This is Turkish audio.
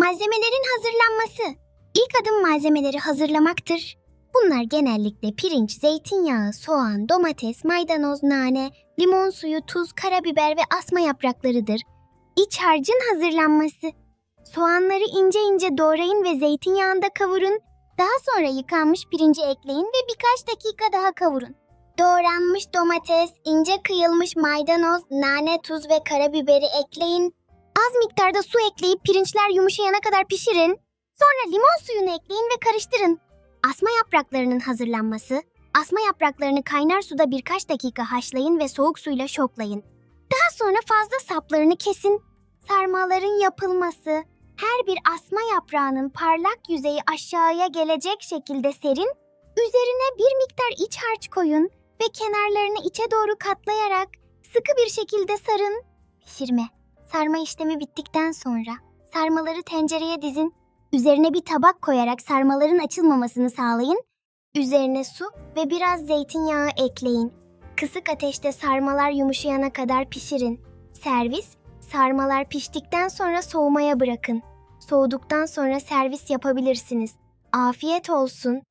Malzemelerin hazırlanması. İlk adım malzemeleri hazırlamaktır. Bunlar genellikle pirinç, zeytinyağı, soğan, domates, maydanoz, nane, limon suyu, tuz, karabiber ve asma yapraklarıdır. İç harcın hazırlanması. Soğanları ince ince doğrayın ve zeytinyağında kavurun. Daha sonra yıkanmış pirinci ekleyin ve birkaç dakika daha kavurun. Doğranmış domates, ince kıyılmış maydanoz, nane, tuz ve karabiberi ekleyin. Az miktarda su ekleyip pirinçler yumuşayana kadar pişirin. Sonra limon suyunu ekleyin ve karıştırın. Asma yapraklarının hazırlanması. Asma yapraklarını kaynar suda birkaç dakika haşlayın ve soğuk suyla şoklayın. Daha sonra fazla saplarını kesin. Sarmaların yapılması. Her bir asma yaprağının parlak yüzeyi aşağıya gelecek şekilde serin. Üzerine bir miktar iç harç koyun ve kenarlarını içe doğru katlayarak sıkı bir şekilde sarın. Pişirme. Sarma işlemi bittikten sonra sarmaları tencereye dizin. Üzerine bir tabak koyarak sarmaların açılmamasını sağlayın. Üzerine su ve biraz zeytinyağı ekleyin. Kısık ateşte sarmalar yumuşayana kadar pişirin. Servis, sarmalar piştikten sonra soğumaya bırakın. Soğuduktan sonra servis yapabilirsiniz. Afiyet olsun.